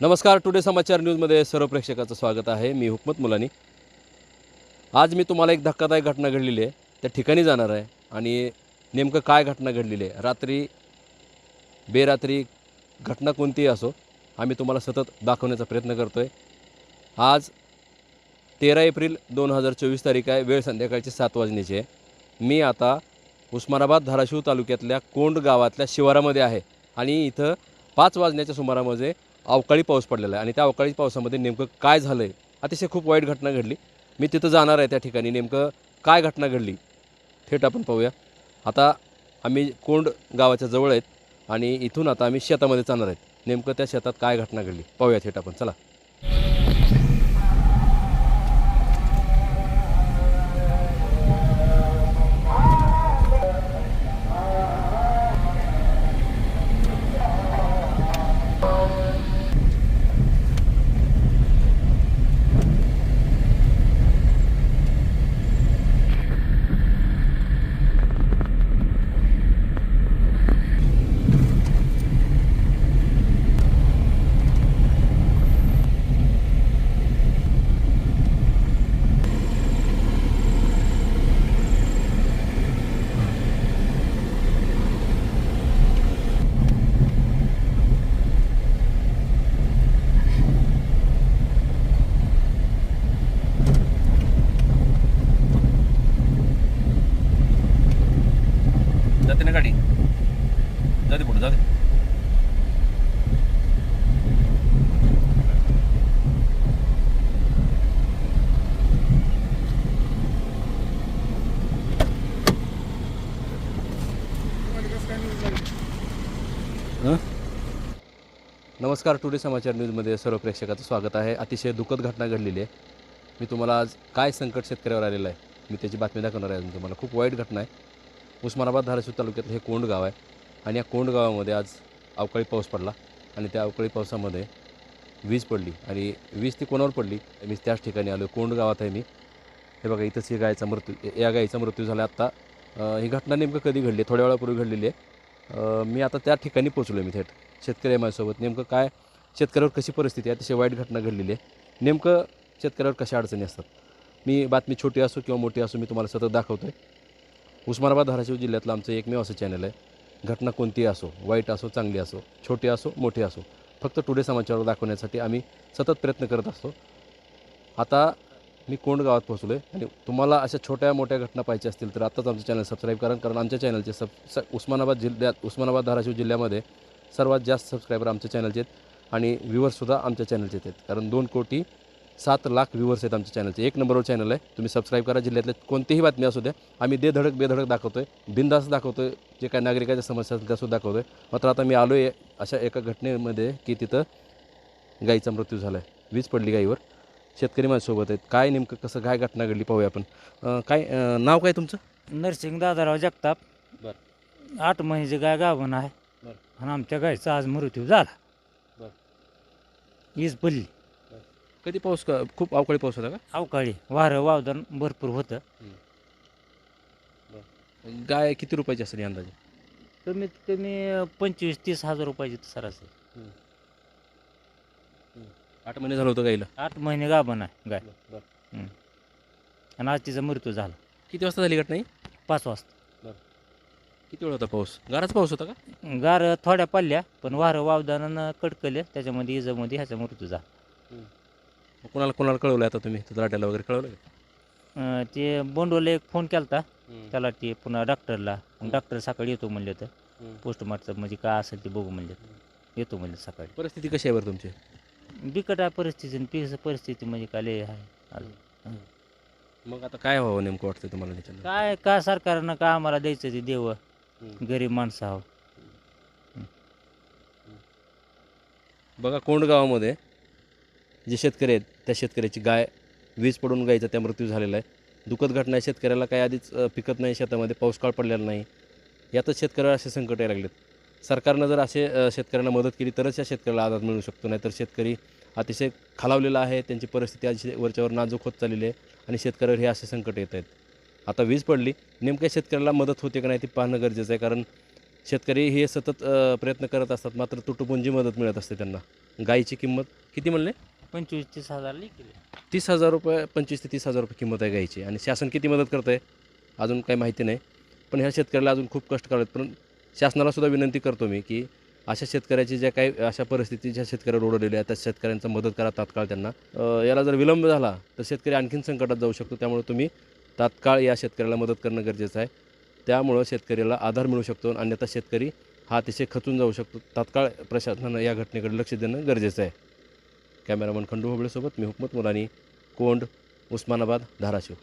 नमस्कार टुडे समाचार न्यूजमध्ये सर्व प्रेक्षकाचं स्वागत आहे. मी हुकमत मुलानी. आज मी तुम्हाला एक धक्कादायक घटना घडलेली आहे. त्या ठिकाणी जाणार आहे आणि नेमकं काय घटना घडलेली आहे? रात्री बेरात्री घटना कोणतीही असो आम्ही तुम्हाला सतत दाखवण्याचा प्रयत्न करतो आहे आज तेरा एप्रिल दोन हजार चोवीस तारीख आहे. वेळ संध्याकाळची सात वाजण्याची आहे. मी आता उस्मानाबाद धाराशिव तालुक्यातल्या कोंड गावातल्या शिवारामध्ये आहे आणि इथं पाच वाजण्याच्या सुमारामध्ये अवकाळी पाऊस पडलेला आहे. आणि त्या अवकाळी पावसामध्ये नेमकं काय झालं आहे अतिशय खूप वाईट घटना घडली. मी तिथं जाणार आहे त्या ठिकाणी. नेमकं काय घटना घडली? थेट आपण पाहूया. आता आम्ही कोंड गावाच्या जवळ आहेत आणि इथून आता आम्ही शेतामध्ये जाणार आहेत. नेमकं त्या शेतात काय घटना घडली? पाहूया थेट आपण. चला. जाते ना गाडी? जाते पुढे जाते नमस्कार टुडे समाचार न्यूजमध्ये सर्व प्रेक्षकाचं स्वागत आहे. अतिशय दुःखद घटना घडलेली आहे. मी तुम्हाला आज काय संकट शेतकऱ्यावर आलेलं आहे मी त्याची बातमी दाखवणार आहे. तुम्हाला खूप वाईट घटना आहे. उस्मानाबाद धाराशिव तालुक्यात हे कोंड गाव आहे. आणि या कोंड गावामध्ये आज अवकाळी पाऊस पडला. आणि त्या अवकाळी पावसामध्ये वीज पडली. आणि वीज ती कोणावर पडली? मी त्याच ठिकाणी आलो कोंड गावात आहे मी. हे बघा इथंच ही गायचा मृत्यू या गायीचा मृत्यू झाला. आत्ता ही घटना नेमकं कधी घडली थोड्या वेळापूर्वी घडलेली आहे. मी आता त्या ठिकाणी पोचलो मी थेट. शेतकरी आहे माझ्यासोबत. नेमकं काय शेतकऱ्यावर कशी परिस्थिती आहे? अतिशय वाईट घटना घडलेली आहे. नेमकं शेतकऱ्यावर कशा अडचणी असतात? मी बातमी छोटी असो किंवा मोठी असो मी तुम्हाला सतत दाखवतो आहे उस्मानाबाद धाराशिव जिल्ह्यातलं आमचं एकमेव असं चॅनल आहे. घटना कोणतीही असो वाईट असो चांगली असो छोटी असो मोठी असो फक्त टुडे समाचारवर दाखवण्यासाठी आम्ही सतत प्रयत्न करत असतो. आता मी कोंड गावात पोहोचलो आहे आणि तुम्हाला अशा छोट्या मोठ्या घटना पाहिजे असतील तर आत्ताच आमचं चॅनल सबस्क्राईब करा कारण आमच्या चॅनलचे सब स उस्मानाबाद जिल्ह्यात उस्मानाबाद धाराशिव जिल्ह्यामध्ये सर्वात जास्त सबस्क्रायबर आमच्या चॅनलचे आहेत आणि व्ह्यूवर्ससुद्धा आमच्या चॅनलचे आहेत. कारण दोन कोटी सात लाख व्ह्युअर्स आहेत आमच्या चॅनलचे एक नंबरवर चॅनल आहे. तुम्ही सबस्क्राईब करा. जिल्ह्यातले कोणतीही बातमी असू द्या. आम्ही दे धडक बेधडक दाखवतो आहे बिंदास दाखवतो आहे जे काही नागरिकाच्या समस्या असतील त्यासुद्धा दाखवतो आहे मात्र आता मी आलो आहे अशा एका घटनेमध्ये की तिथं गाईचा मृत्यू झाला आहे वीज पडली गाईवर. शेतकरी माझ्यासोबत आहेत. काय नेमकं कसं काय घटना घडली पाहूया आपण. काय नाव काय तुमचं? नरसिंग दादाराव जगताप. बरं. आठ महिन्याचे गाय गाभण आहे. बरं. आणि आमच्या गायचा आज मृत्यू झाला. बरं. वीज पडली. कधी पाऊस का खूप अवकाळी पाऊस होता का? अवकाळी. वारं वावदान भरपूर होतं. गाय किती रुपयाची असेल अंदाजे? कमीत कमी पंचवीस तीस हजार रुपयाची सरासरी. आठ महिने झालं होतं गाईला? आठ महिने गाभण आहे गाय. आणि आज तिचा मृत्यू झाला. किती वाजता झाली घटना ही पाच वाजता. किती वेळ होता पाऊस? गाराच पाऊस होता का? गार थोड्या पडल्या पण वारं वावदानानं कडकले त्याच्यामध्ये इजामध्ये ह्याचा मृत्यू झाला. कोणाला कोणाला कळवलं आता तुम्ही? तर लाट्याला वगैरे कळवलं का? अं, ते बोंडोले एक फोन केला त्याला ते पुन्हा डॉक्टरला. मग डॉक्टर सकाळी येतो म्हणले तर पोस्टमार्टम म्हणजे काय असेल ते बघू म्हणले. येतो म्हणले सकाळी. परिस्थिती कशी आहे बरं तुमची? बिकट आहे परिस्थिती आणि पीस परिस्थिती म्हणजे काय लय आहे. मग आता काय व्हावं नेमकं वाटतं तुम्हाला त्याच्यानं? काय का सरकारनं का आम्हाला द्यायचं ते देव. गरीब माणसं आहो बघा कोंड गावामध्ये जे शेतकरी आहेत त्या शेतकऱ्याची गाय वीज पडून गायीचा त्या मृत्यू झालेला आहे. दुःखद घटना आहे. शेतकऱ्याला काही आधीच पिकत नाही शेतामध्ये पाऊस काळ पडलेला नाही. यातच शेतकऱ्याला असे संकट यायला लागलेत. सरकारनं जर असे शेतकऱ्यांना मदत केली तरच या शेतकऱ्याला आधार मिळू शकतो. नाही तर शेतकरी अतिशय खालावलेला आहे. त्यांची परिस्थिती आज वरच्यावर नाजूक होत चाललेली आहे आणि शेतकऱ्यावर हे असे संकट येत आहेत. आता वीज पडली. नेमक्या शेतकऱ्याला मदत होते का नाही ते पाहणं गरजेचं आहे. कारण शेतकरी हे सतत प्रयत्न करत असतात. मात्र तुटपुंजी मदत मिळत असते त्यांना. गाईची किंमत किती म्हणले? पंचवीस तीस हजार लिखले. तीस हजार रुपये पंचवीस ते तीस हजार रुपये किंमत आहे गायची आणि शासन किती मदत करतं आहे अजून काही माहिती नाही. पण ह्या शेतकऱ्याला अजून खूप कष्ट करावेत. पण शासनाला सुद्धा विनंती करतो मी की अशा शेतकऱ्याची ज्या काही अशा परिस्थिती ज्या शेतकऱ्यावर ओढवलेल्या आहेत त्या शेतकऱ्यांचा मदत करा तात्काळ त्यांना. अ, याला जर विलंब झाला तर शेतकरी आणखीन संकटात जाऊ शकतो. त्यामुळे तुम्ही तात्काळ या शेतकऱ्याला मदत करणं गरजेचं आहे. त्यामुळं शेतकऱ्याला आधार मिळू शकतो आणि अन्यथा शेतकरी हा अतिशय खचून जाऊ शकतो. तात्काळ प्रशासनानं या घटनेकडे लक्ष देणं गरजेचं आहे. कॅमेरामन खंडू होबळेसोबत मी हुकमत मुलानी कोंड उस्मानाबाद धाराशिव.